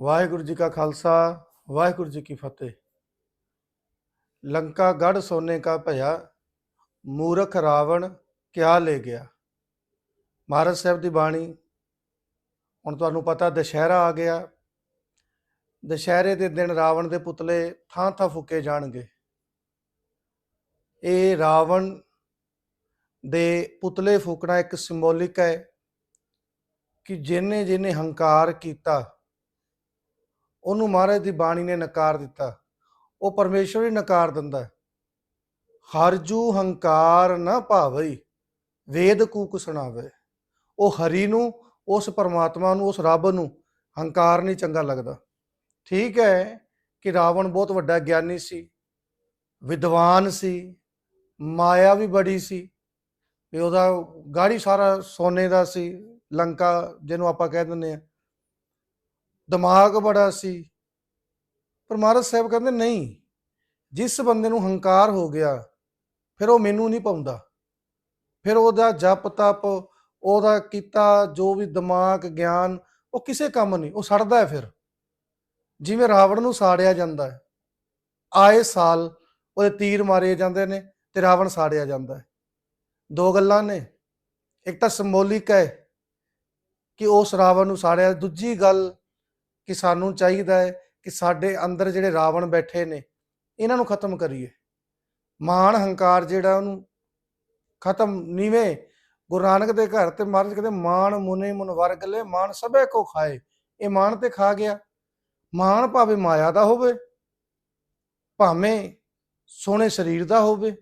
ਵਾਹਿਗੁਰੂ ਜੀ ਕਾ ਖਾਲਸਾ, ਵਾਹਿਗੁਰੂ ਜੀ ਕੀ ਫਤਿਹ। ਲੰਕਾ ਗੜ ਸੋਨੇ ਕਾ ਭਇਆ, ਮੂਰਖ ਰਾਵਣ ਕਿਆ ਲੈ ਗਿਆ? ਮਹਾਰਾਜ ਸਾਹਿਬ ਦੀ ਬਾਣੀ, ਹੁਣ ਤੁਹਾਨੂੰ ਪਤਾ ਦੁਸ਼ਹਿਰਾ ਆ ਗਿਆ। ਦੁਸ਼ਹਿਰੇ ਦੇ ਦਿਨ ਰਾਵਣ ਦੇ ਪੁਤਲੇ ਥਾਂ ਥਾਂ ਫੁੱਕੇ ਜਾਣਗੇ। ਇਹ ਰਾਵਣ ਦੇ ਪੁਤਲੇ ਫੂਕਣਾ ਇੱਕ ਸਿੰਬੋਲਿਕ ਹੈ ਕਿ ਜਿਹਨੇ ਜਿਹਨੇ ਹੰਕਾਰ ਕੀਤਾ ਉਹਨੂੰ ਮਹਾਰਾਜ ਦੀ ਬਾਣੀ ਨੇ ਨਕਾਰ ਦਿੱਤਾ। ਉਹ ਪਰਮੇਸ਼ਵਰ ਹੀ ਨਕਾਰ ਦਿੰਦਾ ਹਰਜੂ ਹੰਕਾਰ ਨਾ ਭਾਵਈ ਵੇਦ ਕੂਕ ਸੁਣਾਵੇ। ਉਹ ਹਰੀ ਨੂੰ, ਉਸ ਪਰਮਾਤਮਾ ਨੂੰ, ਉਸ ਰੱਬ ਨੂੰ ਹੰਕਾਰ ਨਹੀਂ ਚੰਗਾ ਲੱਗਦਾ। ਠੀਕ ਹੈ ਕਿ ਰਾਵਣ ਬਹੁਤ ਵੱਡਾ ਗਿਆਨੀ ਸੀ, ਵਿਦਵਾਨ ਸੀ, ਮਾਇਆ ਵੀ ਬੜੀ ਸੀ, ਵੀ ਉਹਦਾ ਗਾੜੀ ਸਾਰਾ ਸੋਨੇ ਦਾ ਸੀ, ਲੰਕਾ ਜਿਹਨੂੰ ਆਪਾਂ ਕਹਿ ਦਿੰਦੇ ਆ ਦਿਮਾਗ ਬੜਾ ਸੀ। ਪਰ ਮਹਾਰਾਜ ਸਾਹਿਬ ਕਹਿੰਦੇ, ਨਹੀਂ, ਜਿਸ ਬੰਦੇ ਨੂੰ ਹੰਕਾਰ ਹੋ ਗਿਆ, ਫਿਰ ਉਹ ਮੈਨੂੰ ਨਹੀਂ ਪਾਉਂਦਾ। ਫਿਰ ਉਹਦਾ ਜਪ, ਤਪ, ਉਹਦਾ ਕੀਤਾ ਜੋ ਵੀ ਦਿਮਾਗ, ਗਿਆਨ, ਉਹ ਕਿਸੇ ਕੰਮ ਨਹੀਂ, ਉਹ ਸੜਦਾ ਹੈ ਫਿਰ। ਜਿਵੇਂ ਰਾਵਣ ਨੂੰ ਸਾੜਿਆ ਜਾਂਦਾ ਹੈ। ਆਏ ਸਾਲ ਉਹਦੇ ਤੀਰ ਮਾਰੇ ਜਾਂਦੇ ਨੇ ਤੇ ਰਾਵਣ ਸਾੜਿਆ ਜਾਂਦਾ ਹੈ। ਦੋ ਗੱਲਾਂ ਨੇ। ਇੱਕ ਤਾਂ ਸਿੰਬੋਲਿਕ ਹੈ ਕਿ ਉਸ ਰਾਵਣ ਨੂੰ ਸਾੜਿਆ। ਦੂਜੀ ਗੱਲ ਕਿ ਸਾਨੂੰ ਚਾਹੀਦਾ ਹੈ ਕਿ ਸਾਡੇ ਅੰਦਰ ਜਿਹੜੇ ਰਾਵਣ ਬੈਠੇ ਨੇ, ਇਹਨਾਂ ਨੂੰ ਖਤਮ ਕਰੀਏ। ਮਾਣ ਹੰਕਾਰ ਜਿਹੜਾ ਉਹਨੂੰ ਖਤਮ ਨੀਵੇਂ ਗੁਰੂ ਨਾਨਕ ਦੇ ਘਰ ਤੇ ਮਹਾਰਾਜ ਕਹਿੰਦੇ, ਮਾਣ ਮੁਨੇ ਮੁਨ ਵਰਗ ਲੈ, ਮਾਣ ਸਭੇ ਕੋ ਖਾਏ। ਇਹ ਮਾਣ ਤੇ ਖਾ ਗਿਆ। ਮਾਣ ਭਾਵੇਂ ਮਾਇਆ ਦਾ ਹੋਵੇ, ਭਾਵੇਂ ਸੋਹਣੇ ਸਰੀਰ ਦਾ ਹੋਵੇ,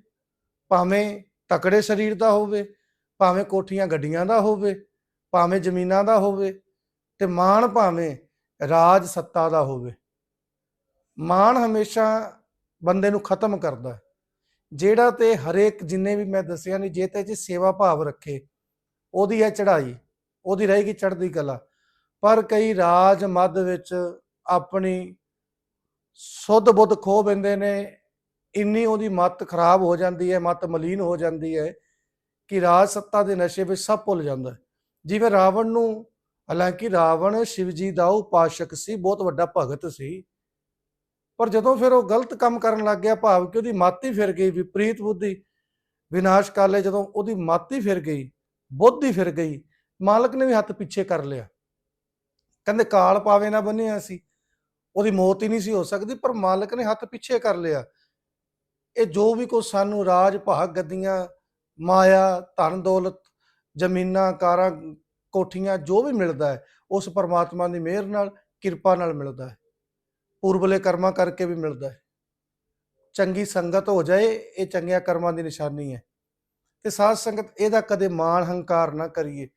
ਭਾਵੇਂ ਤਕੜੇ ਸਰੀਰ ਦਾ ਹੋਵੇ, ਭਾਵੇਂ ਕੋਠੀਆਂ ਗੱਡੀਆਂ ਦਾ ਹੋਵੇ, ਭਾਵੇਂ ਜ਼ਮੀਨਾਂ ਦਾ ਹੋਵੇ, ਤੇ ਮਾਣ ਭਾਵੇਂ ਰਾਜ ਸੱਤਾ ਦਾ ਹੋਵੇ। ਮਾਣ ਹਮੇਸ਼ਾ ਬੰਦੇ ਨੂੰ ਖਤਮ ਕਰਦਾ ਜਿਹੜਾ ਤੇ ਹਰੇਕ ਜਿੰਨੇ ਵੀ ਮੈਂ ਦੱਸਿਆ ਨਹੀਂ ਜੇ ਤੇ ਚ ਸੇਵਾ ਭਾਵ ਰੱਖੇ, ਉਹਦੀ ਹੈ ਚੜਾਈ ਉਹਦੀ ਰਹੇਗੀ ਚੜ੍ਹਦੀ ਕਲਾ। ਪਰ ਕਈ ਰਾਜ ਮੱਧ ਵਿੱਚ ਆਪਣੀ ਸੁੱਧ ਬੁੱਧ ਖੋ ਬੰਦੇ ਨੇ, ਇੰਨੀ ਉਹਦੀ ਮੱਤ ਖਰਾਬ ਹੋ ਜਾਂਦੀ ਹੈ, ਮਤ ਮਲੀਨ ਹੋ ਜਾਂਦੀ ਹੈ ਕਿ ਰਾਜ ਸੱਤਾ ਦੇ ਨਸ਼ੇ ਵਿੱਚ ਸਭ ਭੁੱਲ ਜਾਂਦਾ ਜਿਵੇਂ ਰਾਵਣ ਨੂੰ ਹਾਲਾਂਕਿ ਰਾਵਣ ਸ਼ਿਵ ਜੀ ਦਾ ਉਪਾਸ਼ਕ ਸੀ, ਬਹੁਤ ਵੱਡਾ ਭਗਤ ਸੀ। ਪਰ ਜਦੋਂ ਫਿਰ ਉਹ ਗਲਤ ਕੰਮ ਕਰਨ ਲੱਗ ਗਿਆ, ਭਾਵ ਕਿ ਉਹਦੀ ਮਾਤੀ ਫਿਰ ਗਈ, ਵਿਪਰੀਤ ਬੁੱਧੀ ਵਿਨਾਸ਼ ਕਾਲੇ ਜਦੋਂ ਉਹਦੀ ਮੱਤ ਫਿਰ ਗਈ, ਬੁੱਧੀ ਫਿਰ ਗਈ, ਮਾਲਕ ਨੇ ਵੀ ਹੱਥ ਪਿੱਛੇ ਕਰ ਲਿਆ। ਕਹਿੰਦੇ ਕਾਲ ਪਾਵੇ ਨਾ ਬੰਨਿਆ ਸੀ, ਉਹਦੀ ਮੌਤ ਹੀ ਨਹੀਂ ਸੀ ਹੋ ਸਕਦੀ, ਪਰ ਮਾਲਕ ਨੇ ਹੱਥ ਪਿੱਛੇ ਕਰ ਲਿਆ। ਇਹ ਜੋ ਵੀ ਕੋ ਸਾਨੂੰ ਰਾਜ, ਭਾਗ, ਗੱਦੀਆਂ, ਮਾਇਆ ਧਨ ਦੌਲਤ ਜ਼ਮੀਨਾਂ, ਕਾਰਾਂ ਕੋਠੀਆਂ ਜੋ ਵੀ ਮਿਲਦਾ ਹੈ, ਉਸ ਪਰਮਾਤਮਾ ਦੀ ਮਿਹਰ ਨਾਲ, ਕਿਰਪਾ ਨਾਲ ਮਿਲਦਾ ਹੈ। ਪੂਰਬਲੇ ਕਰਮਾਂ ਕਰਕੇ ਵੀ ਮਿਲਦਾ ਹੈ। ਚੰਗੀ ਸੰਗਤ ਹੋ ਜਾਏ, ਇਹ ਚੰਗਿਆਂ ਕਰਮਾਂ ਦੀ ਨਿਸ਼ਾਨੀ ਹੈ। ਤੇ ਸਾਧ ਸੰਗਤ, ਇਹਦਾ ਕਦੇ ਮਾਣ ਹੰਕਾਰ ਨਾ ਕਰੀਏ।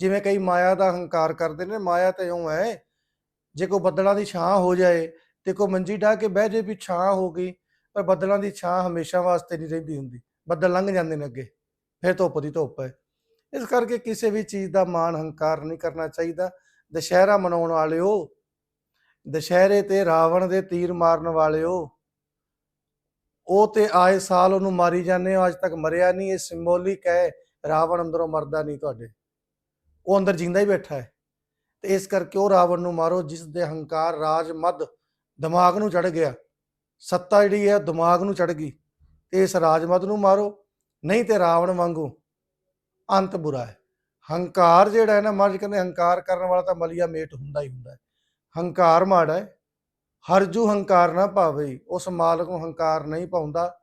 ਜਿਵੇਂ ਕਈ ਮਾਇਆ ਦਾ ਹੰਕਾਰ ਕਰਦੇ ਨੇ, ਮਾਇਆ ਤੇ ਇਉਂ ਹੈ, ਜੇ ਕੋ ਬੱਦਲਾਂ ਦੀ ਛਾਂ ਹੋ ਜਾਏ ਤੇ ਕੋ ਮੰਜੀ ਢਾ ਕੇ ਬਹਿ ਜੇ ਵੀ ਛਾਂ ਹੋ ਗਈ, ਪਰ ਬੱਦਲਾਂ ਦੀ ਛਾਂ ਹਮੇਸ਼ਾ ਵਾਸਤੇ ਨਹੀਂ ਰਹਿੰਦੀ ਹੁੰਦੀ। ਬੱਦਲ ਲੰਘ ਜਾਂਦੇ ਨੇ ਅੱਗੇ, ਫਿਰ ਧੁੱਪ ਦੀ ਧੁੱਪ ਹੈ। ਇਸ ਕਰਕੇ ਕਿਸੇ ਵੀ ਚੀਜ਼ ਦਾ ਮਾਣ ਹੰਕਾਰ ਨਹੀਂ ਕਰਨਾ ਚਾਹੀਦਾ। ਦੁਸ਼ਹਿਰਾ ਮਨਾਉਣ ਵਾਲਿਓ, ਦੁਸ਼ਹਿਰੇ ਤੇ ਰਾਵਣ ਦੇ ਤੀਰ ਮਾਰਨ ਵਾਲਿਓ, ਉਹ ਤੇ ਆਏ ਸਾਲ ਉਹਨੂੰ ਮਾਰੀ ਜਾਂਦੇ ਹੋ, ਅੱਜ ਤੱਕ ਮਰਿਆ ਨਹੀਂ, ਇਹ ਸਿੰਬੋਲਿਕ ਹੈ ਰਾਵਣ ਅੰਦਰੋਂ ਮਰਦਾ ਨਹੀਂ ਤੁਹਾਡੇ। ਉਹ ਅੰਦਰ ਜਿੰਦਾ ਹੀ ਬੈਠਾ ਹੈ। ਤੇ ਇਸ ਕਰਕੇ ਉਹ ਰਾਵਣ ਨੂੰ ਮਾਰੋ, ਜਿਸ ਦੇ ਹੰਕਾਰ ਰਾਜ ਮਦ ਦਿਮਾਗ ਨੂੰ ਚੜ ਗਿਆ। ਸੱਤਾ ਜਿਹੜੀ ਹੈ ਦਿਮਾਗ ਨੂੰ ਚੜ ਗਈ। ਤੇ ਇਸ ਰਾਜਮਦ ਨੂੰ ਮਾਰੋ, ਨਹੀਂ ਤੇ ਰਾਵਣ ਵਾਂਗੂ ਅੰਤ ਬੁਰਾ ਹੈ। ਹੰਕਾਰ ਜਿਹੜਾ ਹੈ ਨਾ, ਮਹਾਰਾਜ ਕਹਿੰਦੇ ਹੰਕਾਰ ਕਰਨ ਵਾਲਾ ਤਾਂ ਮਲੀਆ ਮੇਟ ਹੁੰਦਾ ਹੀ ਹੁੰਦਾ ਹੈ। ਹੰਕਾਰ ਮਾੜਾ ਹੈ। ਹਰਜੂ ਹੰਕਾਰ ਨਾ ਪਾਵੇ ਉਸ ਮਾਲਕ ਨੂੰ ਹੰਕਾਰ ਨਹੀਂ ਪਾਉਂਦਾ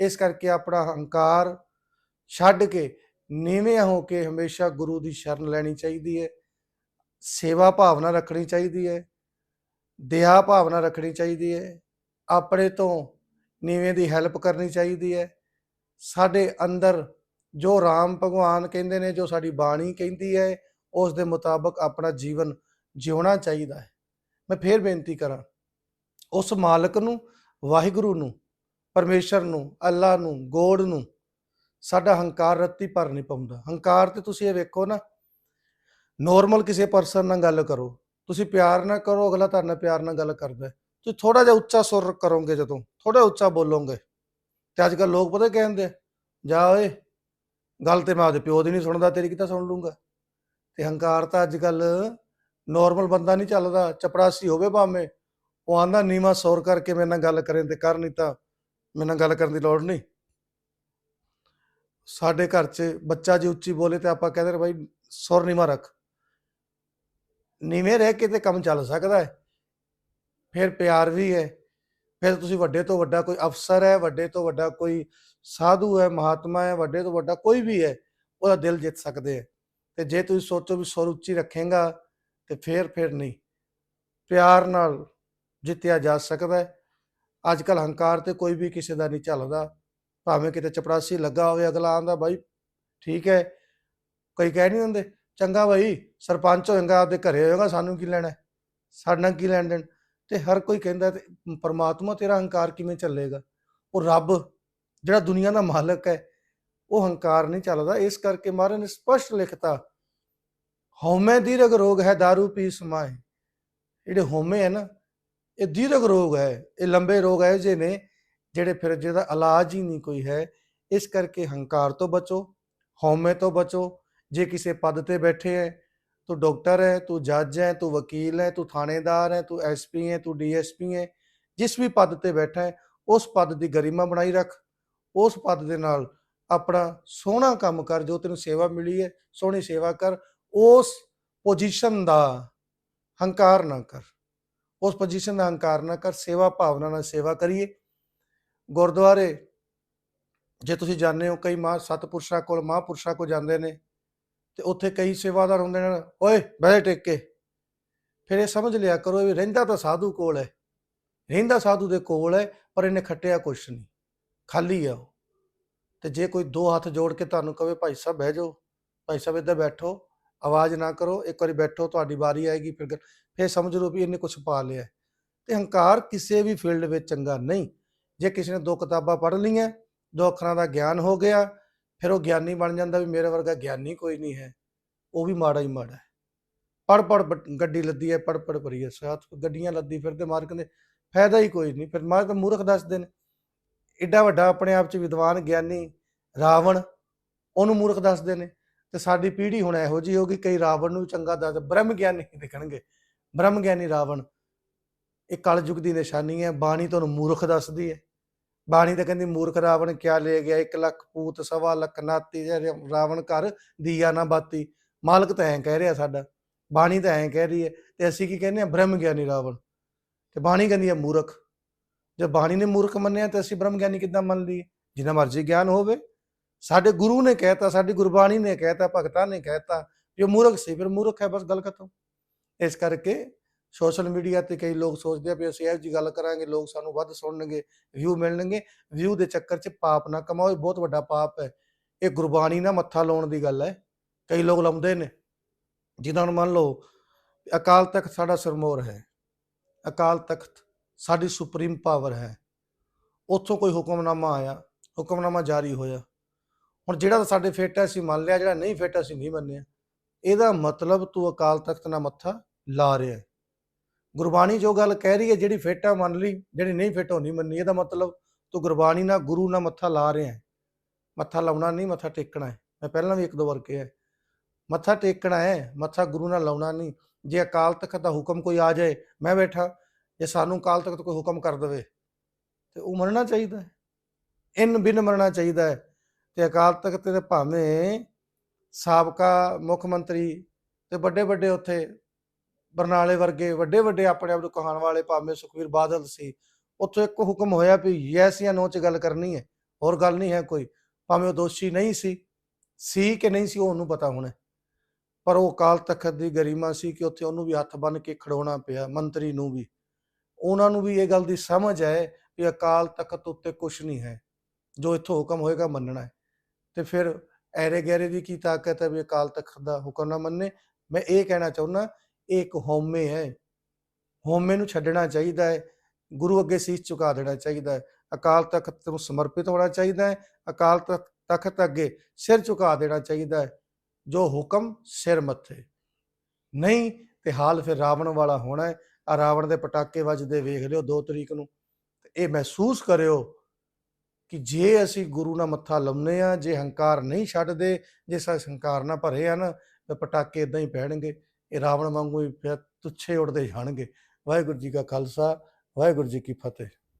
ਇਸ ਕਰਕੇ ਆਪਣਾ ਹੰਕਾਰ ਛੱਡ ਕੇ ਨੀਵੇਂ ਹੋ ਕੇ ਹਮੇਸ਼ਾ ਗੁਰੂ ਦੀ ਸ਼ਰਨ ਲੈਣੀ ਚਾਹੀਦੀ ਹੈ। ਸੇਵਾ ਭਾਵਨਾ ਰੱਖਣੀ ਚਾਹੀਦੀ ਹੈ। ਦਇਆ ਭਾਵਨਾ ਰੱਖਣੀ ਚਾਹੀਦੀ ਹੈ। ਆਪਣੇ ਤੋਂ ਨੀਵੇਂ ਦੀ ਹੈਲਪ ਕਰਨੀ ਚਾਹੀਦੀ ਹੈ। ਸਾਡੇ ਅੰਦਰ ਜੋ ਰਾਮ ਭਗਵਾਨ ਕਹਿੰਦੇ ਨੇ, ਜੋ ਸਾਡੀ ਬਾਣੀ ਕਹਿੰਦੀ ਹੈ, ਉਸ ਦੇ ਮੁਤਾਬਕ ਆਪਣਾ ਜੀਵਨ ਜਿਉਣਾ ਚਾਹੀਦਾ ਹੈ। ਮੈਂ ਫੇਰ ਬੇਨਤੀ ਕਰਾਂ, ਉਸ ਮਾਲਕ ਨੂੰ, ਵਾਹਿਗੁਰੂ ਨੂੰ, ਪਰਮੇਸ਼ਰ ਨੂੰ ਅੱਲਾ ਨੂੰ, ਗੋੜ ਨੂੰ, ਸਾਡਾ ਹੰਕਾਰ ਰੱਤੀ ਭਰ ਨਹੀਂ ਪਾਉਂਦਾ। ਹੰਕਾਰ ਤੇ ਤੁਸੀਂ ਇਹ ਵੇਖੋ ਨਾ ਨੋਰਮਲ ਕਿਸੇ ਪਰਸਨ ਨਾਲ ਗੱਲ ਕਰੋ। ਤੁਸੀਂ ਪਿਆਰ ਨਾਲ ਕਰੋ, ਅਗਲਾ ਤੁਹਾਡੇ ਨਾਲ ਪਿਆਰ ਨਾਲ ਗੱਲ ਕਰਦਾ ਤੁਸੀਂ ਥੋੜਾ ਜਿਹਾ ਉੱਚਾ ਸੁਰ ਕਰੋਗੇ ਜਦੋਂ ਥੋੜਾ ਉੱਚਾ ਬੋਲੋਗੇ। ਤੇ ਅੱਜ ਕੱਲ ਲੋਕ ਪਤਾ ਕਹਿੰਦੇ ਆ? ਜਾ ਓਏ ਗੱਲ ਤੇ ਮੈਂ ਆਪਦੇ ਪਿਓ ਦੀ ਨਹੀਂ ਸੁਣਦਾ, ਤੇਰੀ ਕਿੱਦਾਂ ਸੁਣ ਲੂੰਗਾ ਤੇ ਹੰਕਾਰ ਤਾਂ ਅੱਜ ਕੱਲ ਨਾਰਮਲ ਬੰਦਾ ਨਹੀਂ ਚੱਲਦਾ, ਚਪੜਾਸੀ ਹੋਵੇ ਭਾਵੇਂ, ਉਹ ਆਂਦਾ, ਨੀਵਾ ਸੌਰ ਕਰਕੇ ਮੇਰੇ ਨਾਲ ਗੱਲ ਕਰੇ ਤੇ ਕਰ, ਨਹੀਂ ਤਾਂ ਮੇਰੇ ਨਾਲ ਗੱਲ ਕਰਨ ਦੀ ਲੋੜ ਨਹੀਂ। ਸਾਡੇ ਘਰ 'ਚ ਬੱਚਾ ਜੇ ਉੱਚੀ ਬੋਲੇ ਤੇ ਆਪਾਂ ਕਹਿੰਦੇ ਨੇ ਭਾਈ ਸੁਰ ਨੀਵਾ ਰੱਖ। ਨੀਵੇਂ ਰਹਿ ਕੇ ਤੇ ਕੰਮ ਚੱਲ ਸਕਦਾ ਹੈ। ਫਿਰ ਪਿਆਰ ਵੀ ਹੈ। ਫਿਰ ਤੁਸੀਂ ਵੱਡੇ ਤੋਂ ਵੱਡਾ ਕੋਈ ਅਫਸਰ ਹੈ, ਵੱਡੇ ਤੋਂ ਵੱਡਾ ਕੋਈ ਸਾਧੂ ਹੈ, ਮਹਾਤਮਾ ਹੈ, ਵੱਡੇ ਤੋਂ ਵੱਡਾ ਕੋਈ ਵੀ ਹੈ, ਉਹਦਾ ਦਿਲ ਜਿੱਤ ਸਕਦੇ ਹੈ। ਤੇ ਜੇ ਤੁਸੀਂ ਸੋਚੋ ਵੀ ਸੁਰ ਉੱਚੀ ਰੱਖੇਗਾ ਤੇ ਫਿਰ ਫਿਰ ਨਹੀਂ। ਪਿਆਰ ਨਾਲ ਜਿੱਤਿਆ ਜਾ ਸਕਦਾ ਹੈ। ਅੱਜ ਕੱਲ ਹੰਕਾਰ ਤੇ ਕੋਈ ਵੀ ਕਿਸੇ ਦਾ ਨਹੀਂ ਚੱਲਦਾ ਭਾਵੇਂ ਕਿਤੇ ਚਪੜਾਸੀ ਲੱਗਾ ਹੋਵੇ, ਅਗਲਾ ਆਂਦਾ, ਬਾਈ, ਠੀਕ ਹੈ। ਕੋਈ ਕਹਿ ਨਹੀਂ ਦਿੰਦੇ, ਚੰਗਾ ਬਾਈ, ਸਰਪੰਚ ਹੋਏਗਾ, ਆਪਦੇ ਘਰੇ ਹੋਏਗਾ, ਸਾਨੂੰ ਕੀ ਲੈਣਾ ਹੈ? ਸਾਡੇ ਨਾਲ ਕੀ ਲੈਣ ਦੇਣ? ਤੇ ਹਰ ਕੋਈ ਕਹਿੰਦਾ ਤੇ ਪਰਮਾਤਮਾ ਤੇਰਾ ਹੰਕਾਰ ਕਿਵੇਂ ਚੱਲੇਗਾ? ਉਹ ਰੱਬ, ਜਿਹੜਾ ਦੁਨੀਆ ਦਾ ਮਾਲਕ ਹੈ, ਉਹ ਹੰਕਾਰ ਨਹੀਂ ਚੱਲਦਾ। ਇਸ ਕਰਕੇ ਮਹਾਰਾਜ ਨੇ ਸਪਸ਼ਟ ਲਿਖਤਾ, ਹਉਮੈ ਦੀਰਘ ਰੋਗ ਹੈ दारू ਪੀ ਸਮਾਏ। ਜਿਹੜੇ ਹਉਮੈ ਹੈ ਨਾ, ਇਹ ਦੀਰਘ ਰੋਗ ਹੈ, ਇਹ ਲੰਬੇ ਰੋਗ ਹੈ ਜੇ ਨੇ, ਜਿਹੜੇ ਫਿਰ ਜਿਹਦਾ ਇਲਾਜ ਹੀ ਨਹੀਂ ਕੋਈ ਹੈ। ਇਸ ਕਰਕੇ ਹੰਕਾਰ ਤੋਂ ਬਚੋ, ਹਉਮੈ ਤੋਂ ਬਚੋ। ਜੇ ਕਿਸੇ ਪਦ ਤੇ ਬੈਠੇ ਹੈ ਤੂੰ ਡਾਕਟਰ ਹੈ, ਤੂੰ ਜੱਜ ਹੈ, ਤੂੰ ਵਕੀਲ ਹੈ, ਤੂੰ ਥਾਣੇਦਾਰ ਹੈ, ਤੂੰ ਐਸਪੀ ਹੈ, ਤੂੰ ਡੀਐਸਪੀ ਹੈ, ਜਿਸ ਵੀ ਪਦ ਤੇ ਬੈਠਾ ਹੈ, ਉਸ ਪਦ ਦੀ ਗਰਿਮਾ ਬਣਾਈ ਰੱਖ। ਉਸ ਪਦ ਦੇ ਨਾਲ ਆਪਣਾ ਸੋਹਣਾ ਕੰਮ ਕਰ, ਜੋ ਤੈਨੂੰ ਸੇਵਾ ਮਿਲੀ ਹੈ, ਸੋਹਣੀ ਸੇਵਾ ਕਰ, ਉਸ ਪੋਜੀਸ਼ਨ ਦਾ ਹੰਕਾਰ ਨਾ ਕਰ। ਉਸ ਪੋਜੀਸ਼ਨ ਦਾ ਹੰਕਾਰ ਨਾ ਕਰ, ਸੇਵਾ ਭਾਵਨਾ ਨਾਲ ਸੇਵਾ ਕਰੀਏ। ਗੁਰਦੁਆਰੇ, ਜੇ ਤੁਸੀਂ ਜਾਣਦੇ ਹੋ, ਕਈ ਮਹਾ ਸਤਪੁਰਸ਼ਾਂ ਕੋਲ, ਮਹਾਂਪੁਰਸ਼ਾਂ ਕੋਲ ਜਾਂਦੇ ਨੇ ਤੇ ਉੱਥੇ ਕਈ ਸੇਵਾਦਾਰ ਹੁੰਦੇ ਨੇ, ਓਏ ਬਹਿ ਟੇਕ। ਕੇ ਫਿਰ ਇਹ ਸਮਝ ਲਿਆ ਕਰੋ ਵੀ ਰਹਿੰਦਾ ਤਾਂ ਸਾਧੂ ਕੋਲ ਹੈ। ਰਹਿੰਦਾ ਸਾਧੂ ਦੇ ਕੋਲ ਹੈ, ਪਰ ਇਹਨੇ ਖੱਟਿਆ ਕੁਛ ਨਹੀਂ। ਖਾਲੀ ਆ ਉਹ। ਤੇ ਜੇ ਕੋਈ ਦੋ ਹੱਥ ਜੋੜ ਕੇ ਤੁਹਾਨੂੰ ਕਵੇ, ਭਾਈ ਸਾਹਿਬ ਬਹਿ ਜਾਓ, ਭਾਈ ਸਾਹਿਬ ਇੱਧਰ ਬੈਠੋ, ਆਵਾਜ਼ ਨਾ ਕਰੋ, ਇੱਕ ਵਾਰੀ ਬੈਠੋ, ਤੁਹਾਡੀ ਵਾਰੀ ਆਏਗੀ, ਫਿਰ ਫਿਰ ਸਮਝ ਲਓ ਵੀ ਇਹਨੇ ਕੁਝ ਪਾ ਲਿਆ। ਹੈ। ਤੇ ਹੰਕਾਰ ਕਿਸੇ ਵੀ ਫੀਲਡ ਵਿੱਚ ਚੰਗਾ ਨਹੀਂ। ਜੇ ਕਿਸੇ ਨੇ ਦੋ ਕਿਤਾਬਾਂ ਪੜ੍ਹ ਲਈਆਂ, ਦੋ ਅੱਖਰਾਂ ਦਾ ਗਿਆਨ ਹੋ ਗਿਆ ਫਿਰ ਉਹ ਗਿਆਨੀ ਬਣ ਜਾਂਦਾ ਵੀ ਮੇਰੇ ਵਰਗਾ ਗਿਆਨੀ ਕੋਈ ਨਹੀਂ ਹੈ, ਉਹ ਵੀ ਮਾੜਾ ਹੀ ਮਾੜਾ ਹੈ। ਪੜ ਪੜ ਗੱਡੀ ਲੱਦੀ ਹੈ, ਪੜ ਪੜ ਭਰੀ ਹੈ ਸਾਥ ਗੱਡੀਆਂ ਲੱਦੀ ਫਿਰਦੇ ਮਾਰ ਕਹਿੰਦੇ ਫਾਇਦਾ ਹੀ ਕੋਈ ਨਹੀਂ, ਫਿਰ ਮਾਰ ਤਾਂ ਮੂਰਖ ਦੱਸਦੇ ਨੇ। ਐਡਾ ਵੱਡਾ ਆਪਣੇ ਆਪ ਚ ਵਿਦਵਾਨ ਗਿਆਨੀ ਰਾਵਣ, ਉਹਨੂੰ ਮੂਰਖ ਦੱਸਦੇ ਨੇ ਤੇ ਸਾਡੀ ਪੀੜ੍ਹੀ ਹੁਣ ਇਹੋ ਜਿਹੀ ਹੋ ਗਈ, ਕਈ ਰਾਵਣ ਨੂੰ ਵੀ ਚੰਗਾ ਦੱਸ, ਬ੍ਰਹਮ ਗਿਆਨੀ ਦਿਖਣਗੇ ਬ੍ਰਹਮ ਗਿਆਨੀ ਰਾਵਣ, ਇਹ ਕਲਯੁਗ ਦੀ ਨਿਸ਼ਾਨੀ ਹੈ, ਬਾਣੀ ਤੁਹਾਨੂੰ ਮੂਰਖ ਦੱਸਦੀ ਹੈ। ਬਾਣੀ ਤਾਂ ਕਹਿੰਦੀ ਮੂਰਖ ਰਾਵਣ ਕਿਆ ਲੈ ਗਿਆ? 1 ਲੱਖ ਪੂਤ, ਸਵਾ ਲੱਖ ਨਾਤੀ ਰਾਵਣ ਘਰ ਦੀਆ ਨਾ ਬਾਤੀ। ਮਾਲਕ ਤਾਂ ਐਂ ਕਹਿ ਰਿਹਾ ਸਾਡਾ। ਬਾਣੀ ਤਾਂ ਐਂ ਕਹਿ ਰਹੀ ਹੈ। ਤੇ ਅਸੀਂ ਕੀ ਕਹਿੰਦੇ ਆ ਬ੍ਰਹਮ ਗਿਆਨੀ ਰਾਵਣ। ਤੇ ਬਾਣੀ ਕਹਿੰਦੀ ਹੈ ਮੂਰਖ। ਜੇ ਬਾਣੀ ਨੇ ਮੂਰਖ ਮੰਨਿਆ ਤੇ ਅਸੀਂ ਬ੍ਰਹਮ ਗਿਆਨੀ ਕਿੱਦਾਂ ਮੰਨ ਲਈਏ? ਜਿੰਨਾ ਮਰਜ਼ੀ ਗਿਆਨ ਹੋਵੇ। ਸਾਡੇ ਗੁਰੂ ਨੇ ਕਹਿਤਾ, ਸਾਡੀ ਗੁਰਬਾਣੀ ਨੇ ਕਹਿਤਾ, ਭਗਤਾਂ ਨੇ ਕਹਿਤਾ, ਜੋ ਮੂਰਖ ਸੀ, ਫਿਰ ਮੂਰਖ ਹੈ, ਬਸ ਗੱਲ ਖਤਮ। ਇਸ ਕਰਕੇ ਸੋਸ਼ਲ ਮੀਡੀਆ ਤੇ ਕਈ ਲੋਕ ਸੋਚਦੇ ਆ ਵੀ ਅਸੀਂ ਇਹੋ ਜੀ ਗੱਲ ਕਰਾਂਗੇ, ਲੋਕ ਸਾਨੂੰ ਵੱਧ ਸੁਣਨਗੇ ਵਿਊ ਮਿਲਣਗੇ। ਵਿਊ ਦੇ ਚੱਕਰ 'ਚ ਪਾਪ ਨਾ ਕਮਾਓ, ਇਹ ਬਹੁਤ ਵੱਡਾ ਪਾਪ ਹੈ। ਇਹ ਗੁਰਬਾਣੀ ਨਾਲ ਮੱਥਾ ਲਾਉਣ ਦੀ ਗੱਲ ਹੈ। ਕਈ ਲੋਕ ਲਾਉਂਦੇ ਨੇ ਜਿੱਦਾਂ ਹੁਣ ਮੰਨ ਲਓ, ਅਕਾਲ ਤਖਤ ਸਾਡਾ ਸਰਮੋਰ ਹੈ। ਅਕਾਲ ਤਖਤ ਸਾਡੀ ਸੁਪਰੀਮ ਪਾਵਰ ਹੈ। ਉੱਥੋਂ ਕੋਈ ਹੁਕਮਨਾਮਾ ਆਇਆ, ਹੁਕਮਨਾਮਾ ਜਾਰੀ ਹੋਇਆ। ਹੁਣ ਜਿਹੜਾ ਤਾਂ ਸਾਡੇ ਫਿੱਟ ਹੈ, ਅਸੀਂ ਮੰਨ ਲਿਆ, ਜਿਹੜਾ ਨਹੀਂ ਫਿੱਟ, ਅਸੀਂ ਨਹੀਂ ਮੰਨਿਆ। ਇਹਦਾ ਮਤਲਬ ਤੂੰ ਅਕਾਲ ਤਖਤ ਨਾਲ ਮੱਥਾ ਲਾ ਰਿਹਾ ਹੈ। ਗੁਰਬਾਣੀ ਜੋ ਗੱਲ ਕਹਿ ਰਹੀ ਹੈ, ਜਿਹੜੀ ਫਿੱਟ ਆ ਮੰਨ ਲਈ, ਜਿਹੜੀ ਨਹੀਂ ਫਿੱਟ ਉਹ ਨਹੀਂ ਮੰਨੀ, ਇਹਦਾ ਮਤਲਬ ਤੂੰ ਗੁਰਬਾਣੀ ਨਾਲ ਗੁਰੂ ਨਾਲ ਮੱਥਾ ਲਾ ਰਿਹਾ ਹੈ। ਮੱਥਾ ਲਾਉਣਾ ਨਹੀਂ, ਮੱਥਾ ਟੇਕਣਾ ਹੈ। ਮੈਂ ਪਹਿਲਾਂ ਵੀ ਇੱਕ ਦੋ ਵਾਰ ਕਿਹਾ ਮੱਥਾ ਟੇਕਣਾ ਹੈ, ਮੱਥਾ ਗੁਰੂ ਨਾਲ ਲਾਉਣਾ ਨਹੀਂ। ਜੇ ਅਕਾਲ ਤਖਤ ਦਾ ਹੁਕਮ ਕੋਈ ਆ ਜਾਏ, ਮੈਂ ਬੈਠਾ, ਜੇ ਸਾਨੂੰ ਅਕਾਲ ਤਖਤ ਕੋਈ ਹੁਕਮ ਕਰ ਦੇਵੇ, ਤੇ ਉਹ ਮੰਨਣਾ ਚਾਹੀਦਾ ਹੈ। ਇਨ ਬਿਨ ਮੰਨਣਾ ਚਾਹੀਦਾ ਹੈ। ਤੇ ਅਕਾਲ ਤਖਤ ਦੇ ਭਾਵੇਂ ਸਾਬਕਾ ਮੁੱਖ ਮੰਤਰੀ ਤੇ ਵੱਡੇ ਵੱਡੇ ਉੱਥੇ ਬਰਨਾਲੇ ਵਰਗੇ ਵੱਡੇ ਵੱਡੇ ਆਪਣੇ ਆਪ ਨੂੰ ਕਹਾਣ ਵਾਲੇ ਭਾਵੇਂ ਸੁਖਵੀਰ ਬਾਦਲ ਸੀ, ਉੱਥੋਂ ਇੱਕ ਹੁਕਮ ਹੋਇਆ ਵੀ ਯੈਸ ਜਾਂ ਨੋ ਚ ਗੱਲ ਕਰਨੀ ਹੈ, ਹੋਰ ਗੱਲ ਨਹੀਂ ਹੈ ਕੋਈ, ਭਾਵੇਂ ਉਹ ਦੋਸ਼ੀ ਨਹੀਂ ਸੀ ਸੀ ਕਿ ਨਹੀਂ ਸੀ ਉਹ ਉਹਨੂੰ ਪਤਾ ਹੋਣਾ। ਪਰ ਉਹ ਅਕਾਲ ਤਖਤ ਦੀ ਗਰੀਮਾ ਸੀ ਕਿ ਉੱਥੇ ਉਹਨੂੰ ਵੀ ਹੱਥ ਬੰਨ ਕੇ ਖੜਾਉਣਾ ਪਿਆ, ਮੰਤਰੀ ਨੂੰ ਵੀ। ਉਹਨਾਂ ਨੂੰ ਵੀ ਇਹ ਗੱਲ ਦੀ ਸਮਝ ਹੈ ਵੀ ਅਕਾਲ ਤਖਤ ਉੱਤੇ ਕੁਝ ਨਹੀਂ ਹੈ, ਜੋ ਇੱਥੋਂ ਹੁਕਮ ਹੋਏਗਾ ਮੰਨਣਾ ਹੈ। ਤੇ ਫਿਰ ਐਰੇ ਗੈਰੇ ਦੀ ਕੀ ਤਾਕਤ ਹੈ ਵੀ ਅਕਾਲ ਤਖਤ ਦਾ ਹੁਕਮ ਨਾ ਮੰਨੇ? ਮੈਂ ਇਹ ਕਹਿਣਾ ਚਾਹੁੰਦਾ ਇਹ ਇੱਕ ਹਉਮੈ ਹੈ। ਹਉਮੈ ਨੂੰ ਛੱਡਣਾ ਚਾਹੀਦਾ ਹੈ। ਗੁਰੂ ਅੱਗੇ ਸੀਸ ਝੁਕਾ ਦੇਣਾ ਚਾਹੀਦਾ ਹੈ। ਅਕਾਲ ਤਖਤ ਨੂੰ ਸਮਰਪਿਤ ਹੋਣਾ ਚਾਹੀਦਾ ਹੈ। ਅਕਾਲ ਤਖ- ਤਖਤ ਅੱਗੇ ਸਿਰ ਝੁਕਾ ਦੇਣਾ ਚਾਹੀਦਾ ਹੈ। ਜੋ ਹੁਕਮ ਸਿਰ ਮੱਥੇ। ਨਹੀਂ ਤੇ ਹਾਲ ਫਿਰ ਰਾਵਣ ਵਾਲਾ ਹੋਣਾ ਹੈ। ਆ ਰਾਵਣ ਦੇ ਪਟਾਕੇ ਵੱਜਦੇ ਵੇਖ ਲਿਓ 2 ਤਰੀਕ ਨੂੰ। ਇਹ ਮਹਿਸੂਸ ਕਰਿਓ ਕਿ ਜੇ ਅਸੀਂ ਗੁਰੂ ਨਾਲ ਮੱਥਾ ਲਾਉਂਦੇ ਆ ਜੇ ਹੰਕਾਰ ਨਹੀਂ ਛੱਡਦੇ, ਜੇ ਸਾ ਹੰਕਾਰ ਨਾਲ ਭਰੇ ਹਨ ਤਾਂ ਪਟਾਕੇ ਇਦਾਂ ਹੀ ਪੈਣਗੇ। ਇਹ ਰਾਵਣ ਵਾਂਗੂ ਹੀ ਫਿਰ ਤੁੱਛੇ ਉੱਡਦੇ ਜਾਣਗੇ। ਵਾਹਿਗੁਰੂ ਜੀ ਕਾ ਖਾਲਸਾ, ਵਾਹਿਗੁਰੂ ਜੀ ਕੀ ਫਤਿਹ।